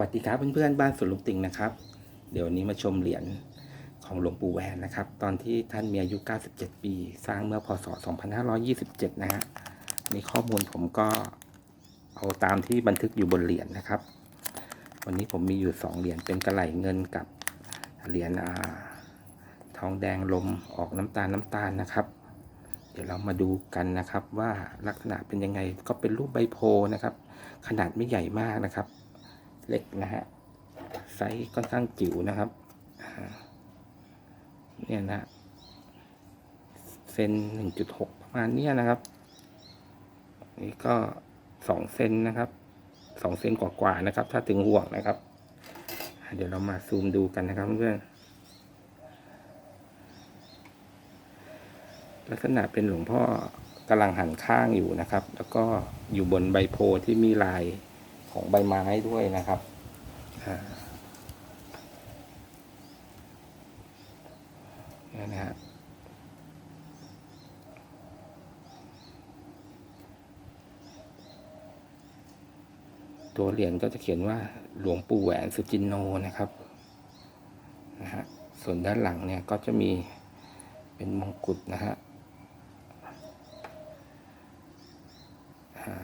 สวัสดีครับเพื่อนๆบ้านสวนลุงติงนะครับ เดี๋ยววันนี้มาชมเหรียญของหลวงปู่แหวนนะครับ ตอนที่ท่านมีอายุ 97 ปี สร้างเมื่อพศ 2527 นะฮะนี่ข้อมูลผมก็เอาตามที่บันทึกอยู่บนเหรียญนะครับ วันนี้ผมมีอยู่ 2 เหรียญเป็นกระไหลเงินกับเหรียญอาทองแดงลมออกน้ำตาลน้ำตาลนะครับ เดี๋ยวเรามาดูกันนะครับว่าลักษณะเป็นยังไงก็เป็นรูปใบโพนะครับ ขนาดไม่ใหญ่มากนะครับ เล็กนะฮะไซส์ค่อนข้างจิ๋วนะครับเนี่ยนะเซนหนึ่งจุดหกประมาณเนี้ยนะครับนี่ก็สองเซนนะครับสองเซนกว่าๆนะครับ ถ้าถึงห่วงนะครับ เดี๋ยวเรามาซูมดูกันนะครับเพื่อนลักษณะเป็นหลวงพ่อกำลังหันข้างอยู่นะครับ แล้วก็อยู่บนใบโพธิ์ที่มีลาย ของใบไม้ด้วยนะครับนี่นะฮะตัวเหรียญก็จะเขียนว่าหลวงปู่แหวนสุจินโนนะครับนะฮะส่วนด้านหลังเนี่ยก็จะมีเป็นมงกุฎนะฮะ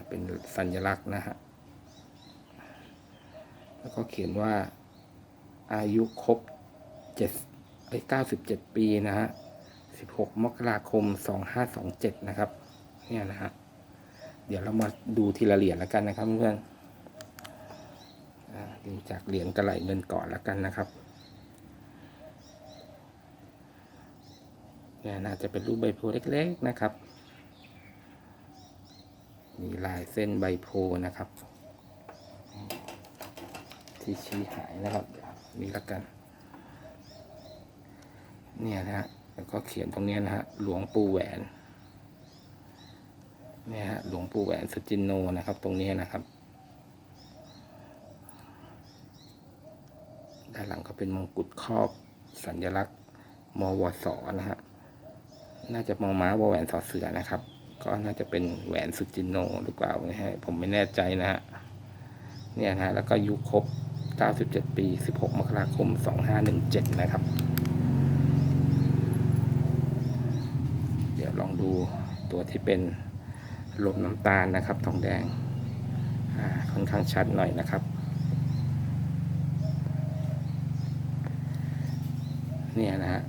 เป็นสัญลักษณ์นะฮะ แล้วก็เขียนว่าอายุครบเจ็ดไอ้เก้าสิบเจ็ดปีนะฮะสิบหกมกราคมสองห้าสองเจ็ดนะครับ เนี่ยนะฮะ เดี๋ยวเรามาดูทีละเหรียญแล้วกันนะครับเพื่อนดูจากเหรียญกระไหลเงินก่อนแล้วกันนะครับ เนี่ยน่าจะเป็นรูปใบโพเล็กๆนะครับ มีลายเส้นใบโพนะครับ ที่ชี้หายนะครับนี่ละกัน เนี่ยนะฮะแล้วก็เขียนตรงนี้นะฮะหลวงปู่แหวนเนี่ยฮะหลวงปู่แหวนสุจินโนนะครับ ตรงนี้นะครับด้านหลังก็เป็นมงกุฎครอบสัญลักษณ์มวสนะฮะน่าจะมอม้าวแหวนสอเสือนะครับ ก็น่าจะเป็นแหวนสุจินโนหรือเปล่านะฮะผมไม่แน่ใจนะฮะเนี่ยนะฮะแล้วก็ยุคครบ 97 ปี 16 มกราคม 2517 นะครับ เดี๋ยวลองดูตัวที่เป็นลมน้ำตาลนะครับ ทองแดง ค่อนข้างชัดหน่อยนะครับ เนี่ยนะฮะ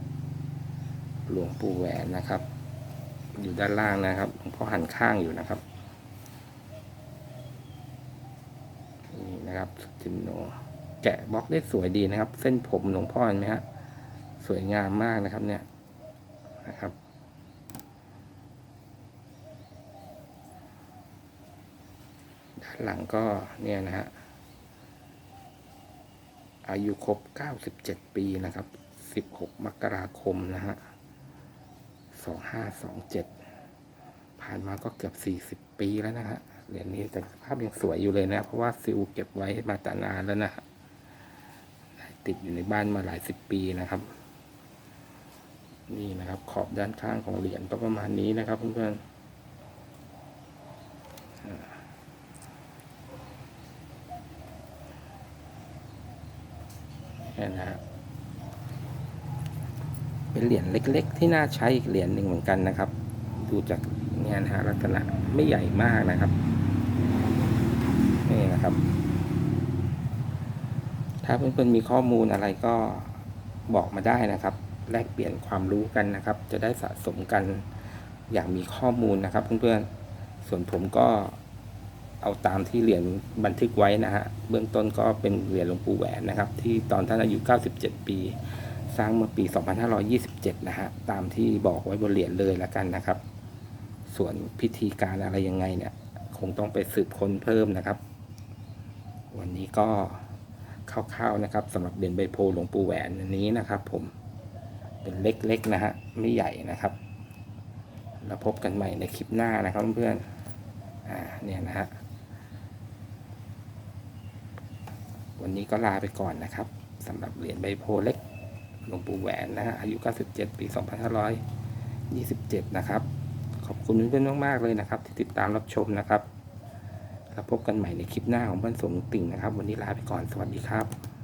หลวงปู่แหวนนะครับ อยู่ด้านล่างนะครับ หลวงพ่อหันข้างอยู่นะครับ นี่นะครับจิมโน แกะบล็อกได้สวยดีนะครับ เส้นผมหลวงพ่อเห็นไหมฮะสวยงามมากนะครับเนี่ยนะครับ ด้านหลังก็เนี่ยนะฮะอายุครบ 97 ปีนะครับ 16 มกราคมนะฮะ 2527 ผ่านมาก็เกือบ 40 ปีแล้วนะฮะ เหรียญนี้แต่สภาพยังสวยอยู่เลยนะ เพราะว่าซิลเก็บไว้มาแต่นานแล้วนะฮะ ติดอยู่ในบ้านมาหลายสิบปีนะครับ นี่นะครับ ขอบด้านข้างของเหรียญก็ประมาณนี้นะครับเพื่อนๆอ่าเนี่นะฮะเป็นเหรียญเล็ก ๆ ที่น่าใช้อีกเหรียญหนึ่งเหมือนกันนะครับ ดูจากเนี่ยนะฮะลักษณะไม่ใหญ่มากนะครับ นี่นะครับ ถ้าเพื่อนๆมีข้อมูลอะไรก็บอกมาได้นะครับ แลกเปลี่ยนความรู้กันนะครับ จะได้สะสมกันอย่างมีข้อมูลนะครับ เพื่อนๆ ส่วนผมก็เอาตามที่เหรียญบันทึกไว้นะฮะ เบื้องต้นก็เป็นเหรียญหลวงปู่แหวนนะครับ ที่ตอนท่านอายุ 97 ปี สร้างเมื่อปี 2527 นะฮะ ตามที่บอกไว้บนเหรียญเลยละกันนะครับ ส่วนพิธีการอะไรยังไงเนี่ย คงต้องไปสืบค้นเพิ่มนะครับ วันนี้ก็ คร่าวๆนะครับสำหรับเหรียญใบโพหลวงปู่แหวนอันนี้นะครับ ผมเป็นเล็กๆนะฮะไม่ใหญ่นะครับ แล้วพบกันใหม่ในคลิปหน้านะครับเพื่อนๆอ่าเนี่ยนะฮะวันนี้ก็ลาไปก่อนนะครับสำหรับเหรียญใบโพเล็กหลวงปู่แหวนนะฮะอายุ 97 ปี 2527 นะครับ ขอบคุณเพื่อนๆมากๆเลยนะครับ ที่ติดตามรับชมนะครับ แล้วพบกันใหม่ในคลิปหน้าของบ้านสวนลุงติ่งนะครับ วันนี้ลาไปก่อนสวัสดีครับ